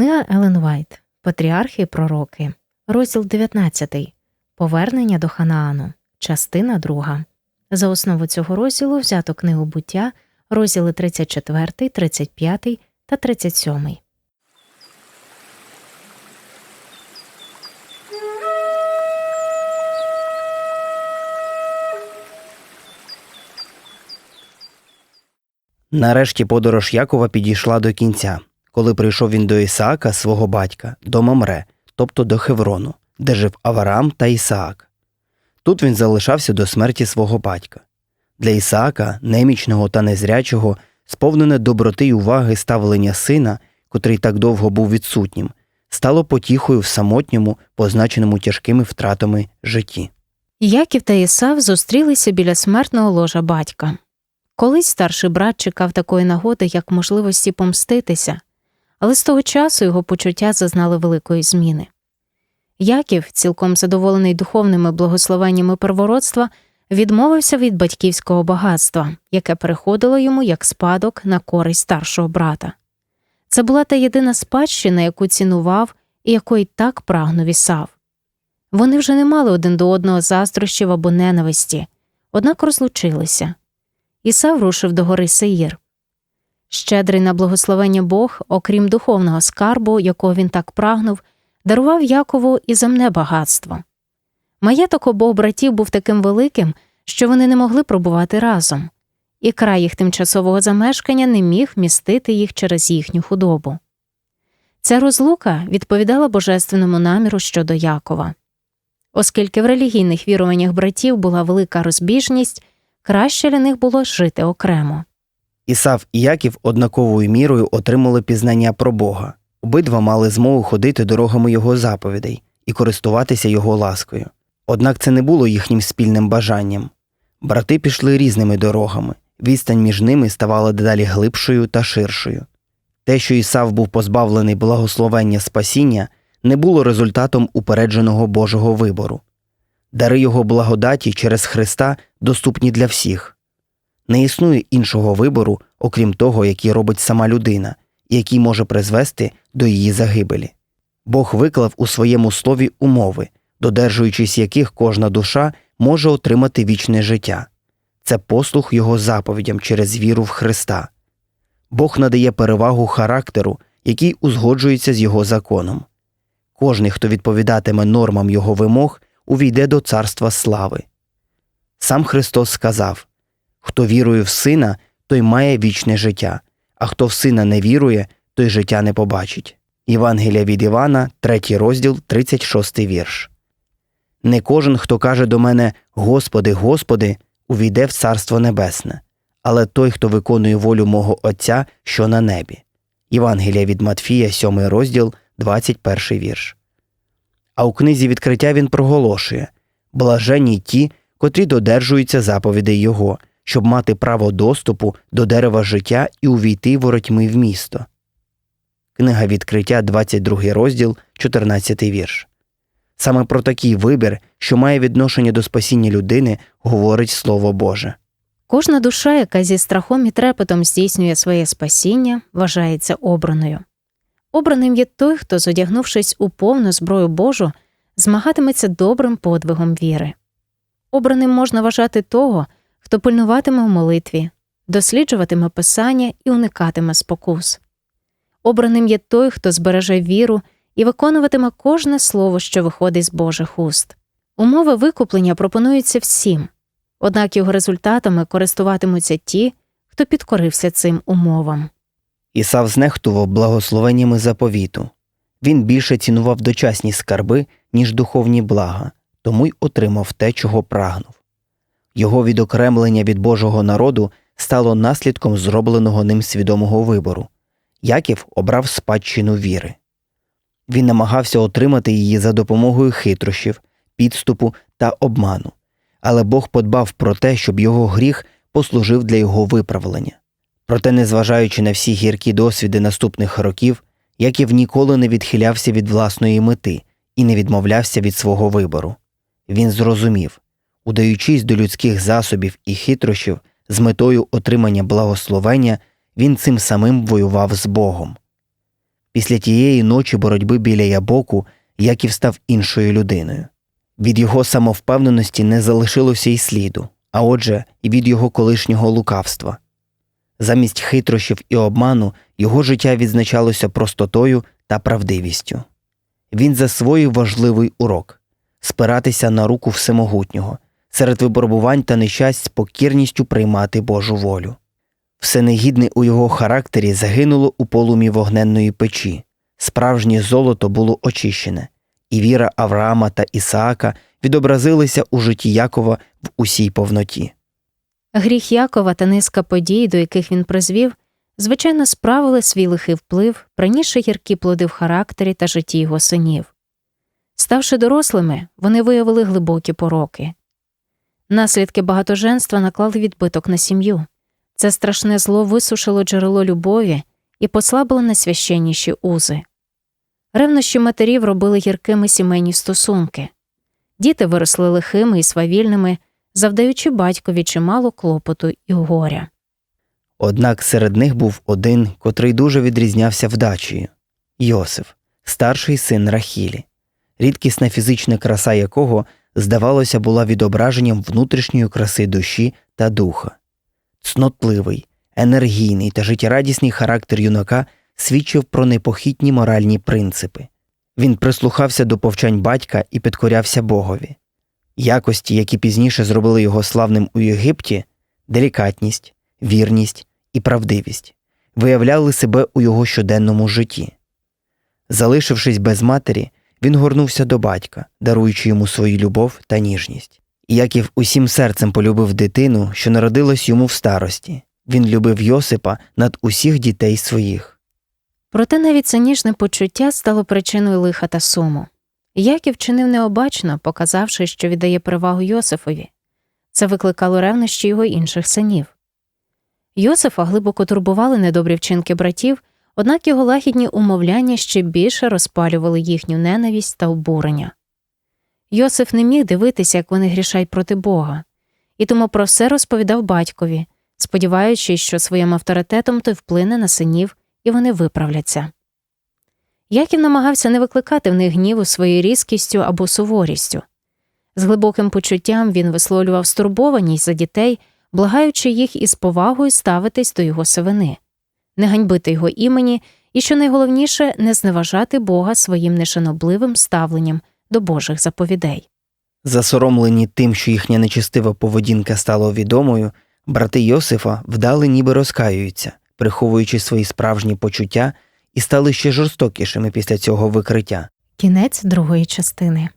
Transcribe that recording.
Книга Елен Вайт Патріархи і Пророки, розділ 19. Повернення до Ханаану, частина 2. За основу цього розділу взято книгу буття, розділи 34, 35 та 37. Нарешті подорож Якова підійшла до кінця, коли прийшов він до Ісаака, свого батька, до Мамре, тобто до Хеврону, де жив Аварам та Ісаак. Тут він залишався до смерті свого батька. Для Ісаака, немічного та незрячого, сповнене доброти й уваги ставлення сина, котрий так довго був відсутнім, стало потіхою в самотньому, позначеному тяжкими втратами житті. Яків та Ісав зустрілися біля смертного ложа батька. Колись старший брат чекав такої нагоди, як можливості помститися, але з того часу його почуття зазнали великої зміни. Яків, цілком задоволений духовними благословеннями первородства, відмовився від батьківського багатства, яке переходило йому як спадок на користь старшого брата. Це була та єдина спадщина, яку цінував і якої так прагнув Ісав. Вони вже не мали один до одного заздрощів або ненависті, однак розлучилися. Ісав рушив до гори Сеїр. Щедрий на благословення Бог, окрім духовного скарбу, якого він так прагнув, дарував Якову і земне багатство. Маєток обох братів був таким великим, що вони не могли пробувати разом, і край їх тимчасового замешкання не міг вмістити їх через їхню худобу. Ця розлука відповідала божественному наміру щодо Якова. Оскільки в релігійних віруваннях братів була велика розбіжність, краще для них було жити окремо. Ісав і Яків однаковою мірою отримали пізнання про Бога. Обидва мали змогу ходити дорогами його заповідей і користуватися його ласкою. Однак це не було їхнім спільним бажанням. Брати пішли різними дорогами, відстань між ними ставала дедалі глибшою та ширшою. Те, що Ісав був позбавлений благословення спасіння, не було результатом упередженого Божого вибору. Дари його благодаті через Христа доступні для всіх. Не існує іншого вибору, окрім того, який робить сама людина, який може призвести до її загибелі. Бог виклав у своєму слові умови, додержуючись яких кожна душа може отримати вічне життя. Це послух Його заповідям через віру в Христа. Бог надає перевагу характеру, який узгоджується з Його законом. Кожний, хто відповідатиме нормам Його вимог, увійде до царства слави. Сам Христос сказав Хто вірує в Сина, той має вічне життя, а хто в сина не вірує, той життя не побачить. Євангелія від Івана, 3 розділ, 36 вірш. Не кожен, хто каже до мене Господи, Господи, увійде в Царство Небесне, але той, хто виконує волю мого Отця, що на небі. Євангелія від Матфія, 7 розділ, 21 вірш. А у книзі відкриття він проголошує блаженні ті, котрі додержуються заповідей Його, щоб мати право доступу до дерева життя і увійти воротьми в місто. Книга відкриття, 22 розділ, 14 вірш. Саме про такий вибір, що має відношення до спасіння людини, говорить Слово Боже. Кожна душа, яка зі страхом і трепетом здійснює своє спасіння, вважається обраною. Обраним є той, хто, зодягнувшись у повну зброю Божу, змагатиметься добрим подвигом віри. Обраним можна вважати того, хто пильнуватиме в молитві, досліджуватиме писання і уникатиме спокус. Обраним є той, хто збереже віру і виконуватиме кожне слово, що виходить з Божих уст. Умови викуплення пропонуються всім, однак його результатами користуватимуться ті, хто підкорився цим умовам. Ісав знехтував благословеннями заповіту. Він більше цінував дочасні скарби, ніж духовні блага, тому й отримав те, чого прагнув. Його відокремлення від Божого народу стало наслідком зробленого ним свідомого вибору. Яків обрав спадщину віри. Він намагався отримати її за допомогою хитрощів, підступу та обману, але Бог подбав про те, щоб його гріх послужив для його виправлення. Проте, незважаючи на всі гіркі досвіди наступних років, Яків ніколи не відхилявся від власної мети і не відмовлявся від свого вибору. Він зрозумів удаючись до людських засобів і хитрощів з метою отримання благословення, він цим самим воював з Богом. Після тієї ночі боротьби біля Ябоку Яків став іншою людиною. Від його самовпевненості не залишилося й сліду, а отже, і від його колишнього лукавства. Замість хитрощів і обману його життя відзначалося простотою та правдивістю. Він засвоїв важливий урок спиратися на руку всемогутнього, серед випробувань та нещасть з покірністю приймати Божу волю. Все негідне у його характері загинуло у полумі вогненної печі, справжнє золото було очищене, і віра Авраама та Ісаака відобразилися у житті Якова в усій повноті. Гріх Якова та низка подій, до яких він призвів, звичайно, справили свій лихий вплив, принісши гіркі плоди в характері та житті його синів. Ставши дорослими, вони виявили глибокі пороки. Наслідки багатоженства наклали відбиток на сім'ю. Це страшне зло висушило джерело любові і послабило найсвященніші узи. Ревнощі матерів робили гіркими сімейні стосунки. Діти виросли лихими і свавільними, завдаючи батькові чимало клопоту і горя. Однак серед них був один, котрий дуже відрізнявся вдачею Йосиф, старший син Рахілі, рідкісна фізична краса якого, здавалося, була відображенням внутрішньої краси душі та духа. Цнотливий, енергійний та життєрадісний характер юнака свідчив про непохитні моральні принципи. Він прислухався до повчань батька і підкорявся Богові. Якості, які пізніше зробили його славним у Єгипті, делікатність, вірність і правдивість, виявляли себе у його щоденному житті. Залишившись без матері, він горнувся до батька, даруючи йому свою любов та ніжність. І Яків усім серцем полюбив дитину, що народилась йому в старості. Він любив Йосипа над усіх дітей своїх. Проте навіть це ніжне почуття стало причиною лиха та суму. Яків чинив необачно, показавши, що віддає перевагу Йосифові. Це викликало ревнощі його інших синів. Йосифа глибоко турбували недобрі вчинки братів, однак його лагідні умовляння ще більше розпалювали їхню ненависть та обурення. Йосиф не міг дивитися, як вони грішать проти Бога, і тому про все розповідав батькові, сподіваючись, що своїм авторитетом той вплине на синів і вони виправляться. Яків намагався не викликати в них гніву своєю різкістю або суворістю. З глибоким почуттям він висловлював стурбованість за дітей, благаючи їх із повагою ставитись до його сивини, не ганьбити його імені і, що найголовніше, не зневажати Бога своїм нешанобливим ставленням до Божих заповідей. Засоромлені тим, що їхня нечистива поведінка стала відомою, брати Йосифа вдали ніби розкаюються, приховуючи свої справжні почуття, і стали ще жорстокішими після цього викриття. Кінець другої частини.